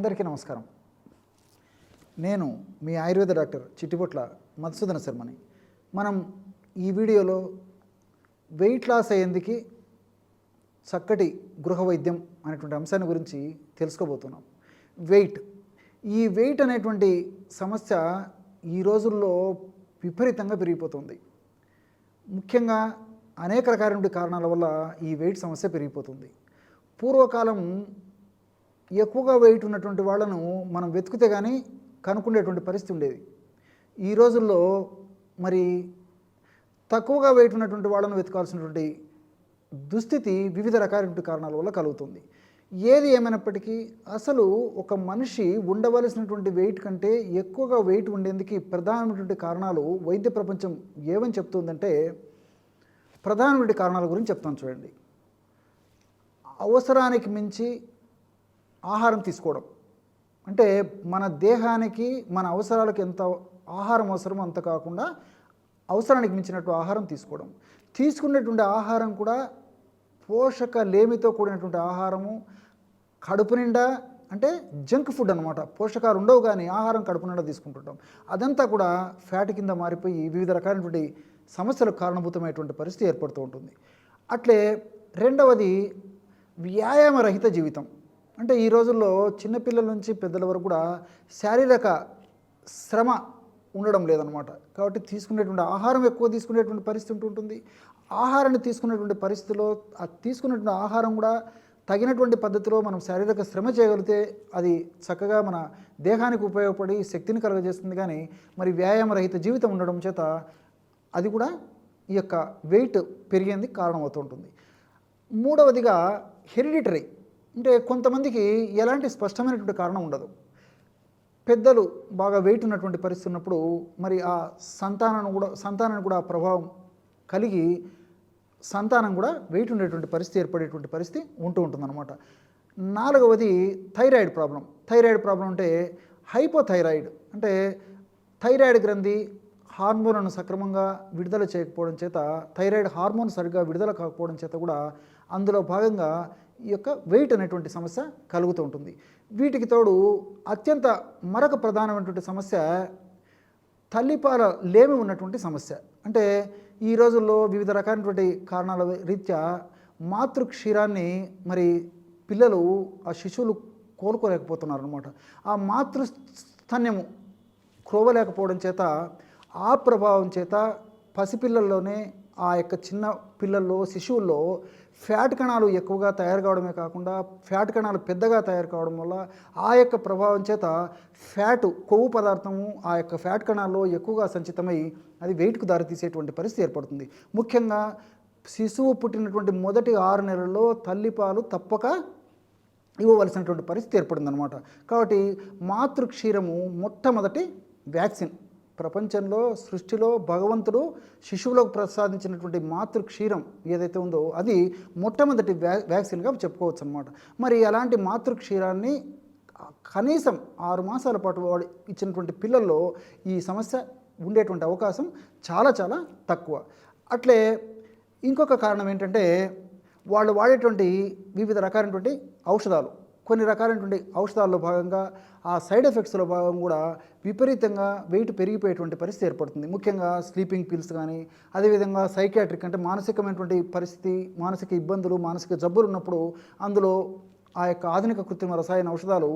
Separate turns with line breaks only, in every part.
అందరికీ నమస్కారం. నేను మీ ఆయుర్వేద డాక్టర్ చిట్టిపొట్ల మధుసూదన శర్మని. మనం ఈ వీడియోలో వెయిట్ లాస్ అయ్యేందుకు చక్కటి గృహ వైద్యం అనేటువంటి అంశాన్ని గురించి తెలుసుకోబోతున్నాం. వెయిట్. ఈ వెయిట్ అనేటువంటి సమస్య ఈ రోజుల్లో విపరీతంగా పెరిగిపోతుంది. ముఖ్యంగా అనేక రకాలైన కారణాల వల్ల ఈ వెయిట్ సమస్య పెరిగిపోతుంది. పూర్వకాలం ఎక్కువగా వెయిట్ ఉన్నటువంటి వాళ్ళను మనం వెతికితే కానీ కనుక్కునేటువంటి పరిస్థితి ఉండేది. ఈ రోజుల్లో మరి తక్కువగా వెయిట్ ఉన్నటువంటి వాళ్ళను వెతకాల్సినటువంటి దుస్థితి వివిధ రకాలైనటువంటి కారణాల వల్ల కలుగుతుంది. ఏది ఏమైనప్పటికీ అసలు ఒక మనిషి ఉండవలసినటువంటి వెయిట్ కంటే ఎక్కువగా వెయిట్ ఉండేందుకు ప్రధానమైనటువంటి కారణాలు వైద్య ప్రపంచం ఏమని చెప్తుందంటే ప్రధానమైన కారణాల గురించి చెప్తాను చూడండి. అవసరానికి మించి ఆహారం తీసుకోవడం. అంటే మన దేహానికి మన అవసరాలకు ఎంత ఆహారం అవసరమో అంత కాకుండా అవసరానికి మించినట్టు ఆహారం తీసుకోవడం. తీసుకునేటువంటి ఆహారం కూడా పోషక లేమితో కూడినటువంటి ఆహారము. కడుపు నిండా అంటే జంక్ ఫుడ్ అనమాట పోషకాలు ఉండవు కానీ ఆహారం కడుపు నిండా తీసుకుంటుంటాం. అదంతా కూడా ఫ్యాట్ కింద మారిపోయి వివిధ రకాలైనటువంటి సమస్యలకు కారణభూతమైనటువంటి పరిస్థితి ఏర్పడుతూ ఉంటుంది. అట్లే రెండవది వ్యాయామరహిత జీవితం. అంటే ఈ రోజుల్లో చిన్నపిల్లల నుంచి పెద్దల వరకు కూడా శారీరక శ్రమ ఉండడం లేదనమాట కాబట్టి తీసుకునేటువంటి ఆహారం ఎక్కువ తీసుకునేటువంటి పరిస్థితి ఉంటుంది. ఆహారాన్ని తీసుకునేటువంటి పరిస్థితిలో ఆ తీసుకునేటువంటి ఆహారం కూడా తగినటువంటి పద్ధతిలో మనం శారీరక శ్రమ చేయగలిగితే అది చక్కగా మన దేహానికి ఉపయోగపడి శక్తిని కలుగజేస్తుంది. కానీ మరి వ్యాయామరహిత జీవితం ఉండడం చేత అది కూడా ఈ యొక్క వెయిట్ పెరిగేందుకు కారణమవుతూ ఉంటుంది. మూడవదిగా హెరిడిటరీ. అంటే కొంతమందికి ఎలాంటి స్పష్టమైనటువంటి కారణం ఉండదు. పెద్దలు బాగా వెయిట్ ఉన్నటువంటి పరిస్థితి ఉన్నప్పుడు మరి ఆ సంతానం కూడా సంతానాన్ని కూడా ప్రభావం కలిగి సంతానం కూడా వెయిట్ ఉండేటువంటి పరిస్థితి ఏర్పడేటువంటి పరిస్థితి ఉంటూ ఉంటుందన్నమాట. నాలుగవది థైరాయిడ్ ప్రాబ్లం థైరాయిడ్ ప్రాబ్లం అంటే హైపోథైరాయిడ్ అంటే థైరాయిడ్ గ్రంథి హార్మోన్లను సక్రమంగా విడుదల చేయకపోవడం చేత థైరాయిడ్ హార్మోన్ సరిగ్గా విడుదల కాకపోవడం చేత కూడా అందులో భాగంగా ఈ యొక్క వెయిట్ అనేటువంటి సమస్య కలుగుతూ ఉంటుంది. వీటికి తోడు అత్యంత మరొక ప్రధానమైనటువంటి సమస్య తల్లిపాల లేమి ఉన్నటువంటి సమస్య. అంటే ఈ రోజుల్లో వివిధ రకాలైనటువంటి కారణాల రీత్యా మాతృ క్షీరాన్ని మరి పిల్లలు ఆ శిశువులు కోలుకోలేకపోతున్నారు అనమాట ఆ మాతృస్థన్యము క్రోవలేకపోవడం చేత ఆ ప్రభావం చేత పసిపిల్లల్లోనే ఆ యొక్క చిన్న పిల్లల్లో శిశువుల్లో ఫ్యాట్ కణాలు ఎక్కువగా తయారు కావడమే కాకుండా ఫ్యాట్ కణాలు పెద్దగా తయారు కావడం వల్ల ఆ యొక్క ప్రభావం చేత ఫ్యాట్ కొవ్వు పదార్థము ఆ యొక్క ఫ్యాట్ కణాల్లో ఎక్కువగా సంచితమై అది వెయిట్కు దారితీసేటువంటి పరిస్థితి ఏర్పడుతుంది. ముఖ్యంగా శిశువు పుట్టినటువంటి మొదటి ఆరు నెలల్లో తల్లిపాలు తప్పక ఇవ్వవలసినటువంటి పరిస్థితి ఏర్పడిందనమాట కాబట్టి మాతృక్షీరము మొట్టమొదటి వ్యాక్సిన్. ప్రపంచంలో సృష్టిలో భగవంతుడు శిశువులకు ప్రసాదించినటువంటి మాతృ క్షీరం ఏదైతే ఉందో అది మొట్టమొదటి వ్యా వ్యాక్సిన్గా చెప్పుకోవచ్చు అనమాట మరి అలాంటి మాతృ క్షీరాన్ని కనీసం ఆరు మాసాల పాటు వాడు ఇచ్చినటువంటి పిల్లల్లో ఈ సమస్య ఉండేటువంటి అవకాశం చాలా చాలా తక్కువ. అట్లే ఇంకొక కారణం ఏంటంటే వాళ్ళు వాడేటువంటి వివిధ రకాలైనటువంటి ఔషధాలు. కొన్ని రకాలైనటువంటి ఔషధాల్లో భాగంగా ఆ సైడ్ ఎఫెక్ట్స్లో భాగం కూడా విపరీతంగా వెయిట్ పెరిగిపోయేటువంటి పరిస్థితి ఏర్పడుతుంది. ముఖ్యంగా స్లీపింగ్ పిల్స్ కానీ అదేవిధంగా సైకాట్రిక్ అంటే మానసికమైనటువంటి పరిస్థితి మానసిక ఇబ్బందులు మానసిక జబ్బులు ఉన్నప్పుడు అందులో ఆ యొక్క ఆధునిక కృత్రిమ రసాయన ఔషధాలు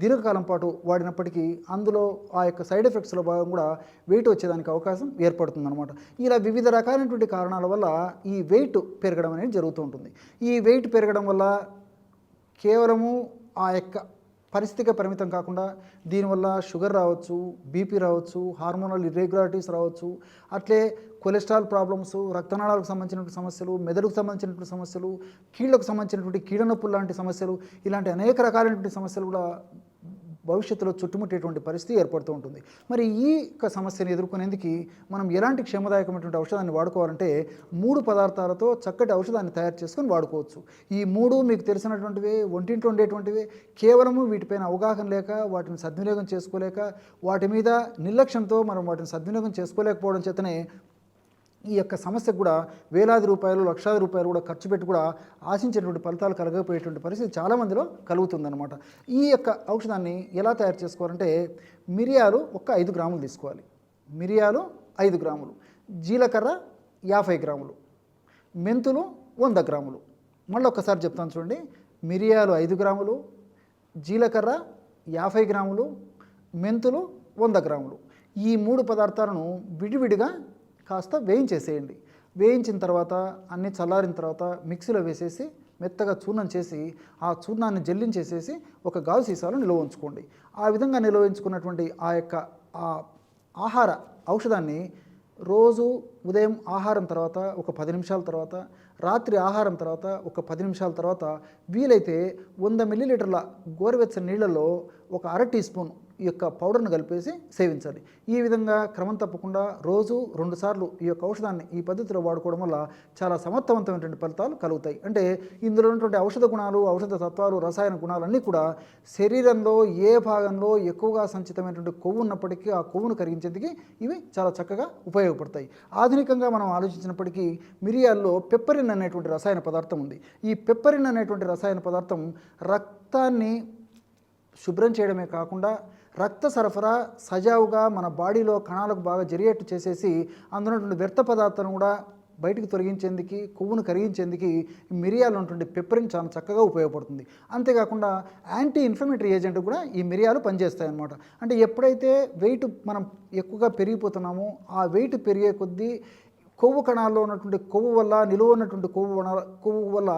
దీర్ఘకాలం పాటు వాడినప్పటికీ అందులో ఆ యొక్క సైడ్ ఎఫెక్ట్స్లో భాగం కూడా వెయిట్ వచ్చేదానికి అవకాశం ఏర్పడుతుందన్నమాట. ఇలా వివిధ రకాలైనటువంటి కారణాల వల్ల ఈ వెయిట్ పెరగడం అనేది జరుగుతూ ఉంటుంది. ఈ వెయిట్ పెరగడం వల్ల కేవలము ఆ యొక్క పరిస్థితిగా పరిమితం కాకుండా దీనివల్ల షుగర్ రావచ్చు బీపీ రావచ్చు హార్మోనల్ ఇర్రెగ్యులారిటీస్ రావచ్చు. అట్లే కొలెస్ట్రాల్ ప్రాబ్లమ్స్ రక్తనాళాలకు సంబంధించినటువంటి సమస్యలు మెదడుకు సంబంధించినటువంటి సమస్యలు కీళ్ళకు సంబంధించినటువంటి కీళ్ళ నొప్పులు లాంటి సమస్యలు ఇలాంటి అనేక రకాలైనటువంటి సమస్యలు కూడా భవిష్యత్తులో చుట్టుముట్టేటువంటి పరిస్థితి ఏర్పడుతూ ఉంటుంది. మరి ఈ యొక్క సమస్యను ఎదుర్కొనేందుకు మనం ఎలాంటి క్షేమదాయకమైనటువంటి ఔషధాన్ని వాడుకోవాలంటే మూడు పదార్థాలతో చక్కటి ఔషధాన్ని తయారు చేసుకొని వాడుకోవచ్చు. ఈ మూడు మీకు తెలిసినటువంటివే ఒంటింట్లో ఉండేటువంటివి కేవలము వీటిపైన అవగాహన లేక వాటిని సద్వినియోగం చేసుకోలేక వాటి మీద నిర్లక్ష్యంతో మనం వాటిని సద్వినియోగం చేసుకోలేకపోవడం చేతనే ఈ యొక్క సమస్యకు కూడా వేలాది రూపాయలు లక్షలాది రూపాయలు కూడా ఖర్చు పెట్టి కూడా ఆశించినటువంటి ఫలితాలు కలగకపోయేటువంటి పరిస్థితి చాలామందిలో కలుగుతుందన్నమాట. ఈ యొక్క ఔషధాన్ని ఎలా తయారు చేసుకోవాలంటే మిరియాలు ఒక ఐదు గ్రాములు తీసుకోవాలి. మిరియాలు ఐదు గ్రాములు జీలకర్ర యాభై గ్రాములు మెంతులు వంద గ్రాములు. మళ్ళీ ఒక్కసారి చెప్తాను చూడండి. మిరియాలు ఐదు గ్రాములు జీలకర్ర యాభై గ్రాములు మెంతులు వంద గ్రాములు. ఈ మూడు పదార్థాలను విడివిడిగా కాస్త వేయించేసేయండి. వేయించిన తర్వాత అన్నీ చల్లారిన తర్వాత మిక్సీలో వేసేసి మెత్తగా చూర్ణం చేసి ఆ చూర్ణాన్ని జల్లించేసేసి ఒక గాజు సీసాలో నిల్వ ఉంచుకోండి. ఆ విధంగా నిల్వ ఉంచుకున్నటువంటి ఆ యొక్క ఆ ఆహార ఔషధాన్ని రోజు ఉదయం ఆహారం తర్వాత ఒక పది నిమిషాల తర్వాత రాత్రి ఆహారం తర్వాత ఒక పది నిమిషాల తర్వాత వీలైతే వంద మిల్లీలీటర్ల గోరువెచ్చని నీళ్ళలో ఒక అర టీ స్పూన్ ఈ యొక్క పౌడర్ను కలిపేసి సేవించాలి. ఈ విధంగా క్రమం తప్పకుండా రోజు రెండుసార్లు ఈ యొక్క ఔషధాన్ని ఈ పద్ధతిలో వాడుకోవడం వల్ల చాలా సమర్థవంతమైనటువంటి ఫలితాలు కలుగుతాయి. అంటే ఇందులో ఉన్నటువంటి ఔషధ గుణాలు ఔషధ తత్వాలు రసాయన గుణాలన్నీ కూడా శరీరంలో ఏ భాగంలో ఎక్కువగా సంచితమైనటువంటి కొవ్వు ఉన్నప్పటికీ ఆ కొవ్వును కరిగించేందుకు ఇవి చాలా చక్కగా ఉపయోగపడతాయి. ఆధునికంగా మనం ఆలోచించినప్పటికీ మిరియాల్లో పెప్పరిన్ అనేటువంటి రసాయన పదార్థం ఉంది. ఈ పెప్పరిన్ అనేటువంటి రసాయన పదార్థం రక్తాన్ని శుభ్రం చేయడమే కాకుండా రక్త సరఫరా సజావుగా మన బాడీలో కణాలకు బాగా జరిగేట్టు చేసేసి అందులో ఉన్నటువంటి వ్యర్థ పదార్థాలను కూడా బయటికి తొలగించేందుకు కొవ్వును కరిగించేందుకు ఈ మిరియాలు ఉన్నటువంటి పెప్పరిన్ చాలా చక్కగా ఉపయోగపడుతుంది. అంతేకాకుండా యాంటీ ఇన్ఫ్లమేటరీ ఏజెంట్ కూడా ఈ మిరియాలు పనిచేస్తాయి అన్నమాట అంటే ఎప్పుడైతే వెయిట్ మనం ఎక్కువగా పెరిగిపోతున్నామో ఆ వెయిట్ పెరిగే కొద్దీ కొవ్వు కణాల్లో ఉన్నటువంటి కొవ్వు వల్ల నిలువ ఉన్నటువంటి కొవ్వు కొవ్వు వల్ల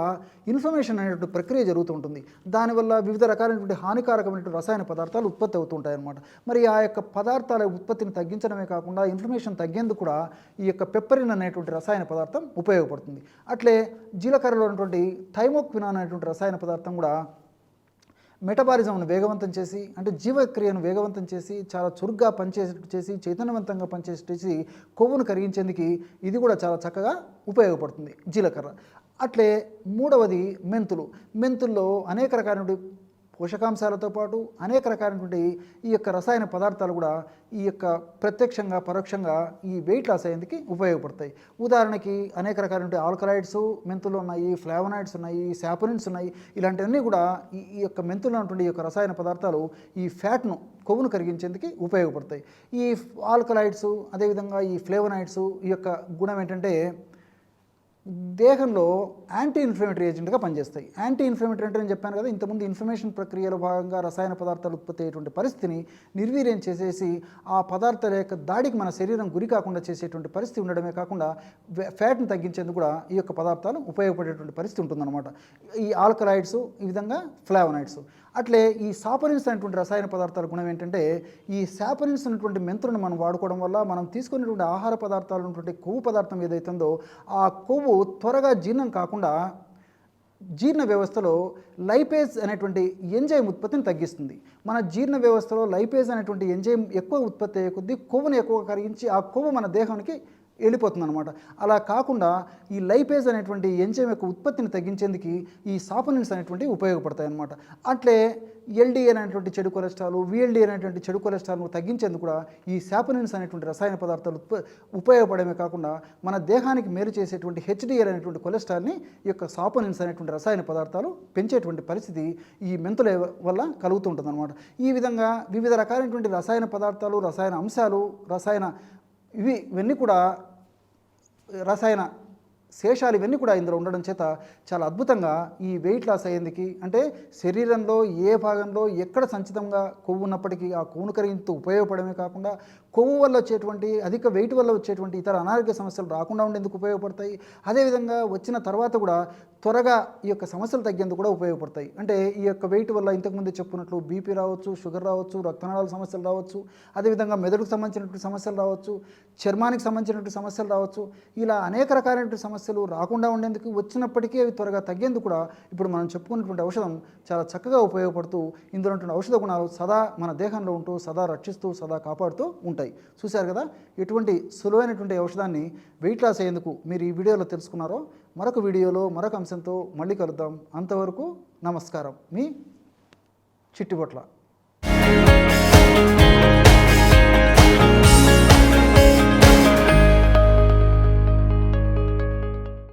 ఇన్ఫర్మేషన్ అనేటువంటి ప్రక్రియ జరుగుతూ ఉంటుంది. దానివల్ల వివిధ రకాలైనటువంటి హానికారకమైనటువంటి రసాయన పదార్థాలు ఉత్పత్తి అవుతుంటాయి అనమాట అన్నమాట మరి ఆ యొక్క పదార్థాల ఉత్పత్తిని తగ్గించడమే కాకుండా ఇన్ఫర్మేషన్ తగ్గేందుకు కూడా ఈ యొక్క పెప్పరిన్ అనేటువంటి రసాయన పదార్థం ఉపయోగపడుతుంది. అట్లే జీలకర్రలో ఉన్నటువంటి థైమోక్విన్ అనేటువంటి రసాయన పదార్థం కూడా మెటబాలిజంను వేగవంతం చేసి అంటే జీవక్రియను వేగవంతం చేసి చాలా చురుగ్గా పనిచేసేట్టు చేసి చైతన్యవంతంగా పనిచేసేట్టు చేసి కొవ్వును కరిగించేందుకు ఇది కూడా చాలా చక్కగా ఉపయోగపడుతుంది జీలకర్ర. అట్లే మూడవది మెంతులు. మెంతుల్లో అనేక రకాలైన పోషకాంశాలతో పాటు అనేక రకాలైనటువంటి ఈ యొక్క రసాయన పదార్థాలు కూడా ఈ యొక్క ప్రత్యక్షంగా పరోక్షంగా ఈ వెయిట్ లాస్ అయ్యేందుకు ఉపయోగపడతాయి. ఉదాహరణకి అనేక రకాలైన ఆల్కలాయిడ్స్ మెంతులు ఉన్నాయి ఫ్లావనాయిడ్స్ ఉన్నాయి శాపనిన్స్ ఉన్నాయి. ఇలాంటివన్నీ కూడా ఈ ఈ యొక్క మెంతులు ఉన్నటువంటి ఈ యొక్క రసాయన పదార్థాలు ఈ ఫ్యాట్ను కొవ్వును కరిగించేందుకు ఉపయోగపడతాయి. ఈ ఆల్కలాయిడ్స్ అదేవిధంగా ఈ ఫ్లేవనాయిడ్స్ ఈ యొక్క గుణం ఏంటంటే దేహంలో యాంటీ ఇన్ఫ్లమేటరీ ఏజెంట్గా పనిచేస్తాయి. యాంటీ ఇన్ఫ్లమేటరీ అంటే నేను చెప్పాను కదా ఇంతకుముందు ఇన్ఫ్లమేషన్ ప్రక్రియలో భాగంగా రసాయన పదార్థాలు ఉత్పత్తి అయ్యేటువంటి పరిస్థితిని నిర్వీర్యం చేసేసి ఆ పదార్థాల యొక్క దాడికి మన శరీరం గురి కాకుండా చేసేటువంటి పరిస్థితి ఉండడమే కాకుండా ఫ్యాట్ని తగ్గించేందుకు కూడా ఈ యొక్క పదార్థాలు ఉపయోగపడేటువంటి పరిస్థితి ఉంటుందన్నమాట. ఈ ఆల్కలాయిడ్స్ ఈ విధంగా ఫ్లావనాయిడ్స్. అట్లే ఈ సాపరిన్స్ అనేటువంటి రసాయన పదార్థాల గుణం ఏంటంటే ఈ సాపరిన్స్ అనేటువంటి మెంతులను మనం వాడుకోవడం వల్ల మనం తీసుకునేటువంటి ఆహార పదార్థాలు ఉన్నటువంటి కొవ్వు పదార్థం ఏదైతుందో ఆ కొవ్వు త్వరగా జీర్ణం కాకుండా జీర్ణ వ్యవస్థలో లైపేజ్ అనేటువంటి ఎంజైమ్ ఉత్పత్తిని తగ్గిస్తుంది. మన జీర్ణ వ్యవస్థలో లైపేజ్ అనేటువంటి ఎంజైమ్ ఎక్కువ ఉత్పత్తి అయ్యే కొద్దీ కొవ్వును ఎక్కువ కరిగించి ఆ కొవ్వు మన దేహానికి వెళ్ళిపోతుంది అనమాట అలా కాకుండా ఈ లైపేజ్ అనేటువంటి ఎంజైమ్ యొక్క ఉత్పత్తిని తగ్గించేందుకు ఈ సాపనిన్స్ అనేటువంటి ఉపయోగపడతాయి అనమాట అట్లే ఎల్డి అనేటువంటి చెడు కొలెస్ట్రాల్ విఎల్డి అనేటువంటి చెడు కొలెస్ట్రాల్ను తగ్గించేందుకు కూడా ఈ శాపనిన్స్ అనేటువంటి రసాయన పదార్థాలు ఉత్ప ఉపయోగపడమే కాకుండా మన దేహానికి మేలు చేసేటువంటి హెచ్డిఎల్ అనేటువంటి కొలెస్ట్రాల్ని ఈ యొక్క సాపనిన్స్ అనేటువంటి రసాయన పదార్థాలు పెంచేటువంటి పరిస్థితి ఈ మెంతుల వల్ల కలుగుతుంటుంది అనమాట ఈ విధంగా వివిధ రకాలైనటువంటి రసాయన పదార్థాలు రసాయన అంశాలు రసాయన ఇవి ఇవన్నీ కూడా రసాయన శేషాలు ఇవన్నీ కూడా ఇందులో ఉండడం చేత చాలా అద్భుతంగా ఈ వెయిట్ లాస్ అయ్యేందుకు అంటే శరీరంలో ఏ భాగంలో ఎక్కడ సంచితంగా కొవ్వు ఉన్నప్పటికీ ఆ కొవ్వును కరిగింతూ ఉపయోగపడమే కాకుండా కొవ్వు వల్ల వచ్చేటువంటి అధిక వెయిట్ వల్ల వచ్చేటువంటి ఇతర అనారోగ్య సమస్యలు రాకుండా ఉండేందుకు ఉపయోగపడతాయి. అదేవిధంగా వచ్చిన తర్వాత కూడా త్వరగా ఈ యొక్క సమస్యలు తగ్గేందుకు కూడా ఉపయోగపడతాయి. అంటే ఈ యొక్క వెయిట్ వల్ల ఇంతకుముందు చెప్పుకున్నట్లు బీపీ రావచ్చు షుగర్ రావచ్చు రక్తనాళాల సమస్యలు రావచ్చు అదేవిధంగా మెదడుకు సంబంధించినటువంటి సమస్యలు రావచ్చు చర్మానికి సంబంధించినటువంటి సమస్యలు రావచ్చు ఇలా అనేక రకాలైనటువంటి సమస్యలు సమస్యలు రాకుండా ఉండేందుకు వచ్చినప్పటికీ అవి త్వరగా తగ్గేందుకు కూడా ఇప్పుడు మనం చెప్పుకున్నటువంటి ఔషధం చాలా చక్కగా ఉపయోగపడుతూ ఇందులో ఉన్నటువంటి ఔషధ గుణాలు సదా మన దేహంలో ఉంటూ సదా రక్షిస్తూ సదా కాపాడుతూ ఉంటాయి. చూశారు కదా? ఎటువంటి సులువైనటువంటి ఔషధాన్ని వెయిట్ లాస్ అయ్యేందుకు మీరు ఈ వీడియోలో తెలుసుకున్నారో మరొక వీడియోలో మరొక అంశంతో మళ్ళీ కలుద్దాం. అంతవరకు నమస్కారం. మీ చిట్టిబొట్ల.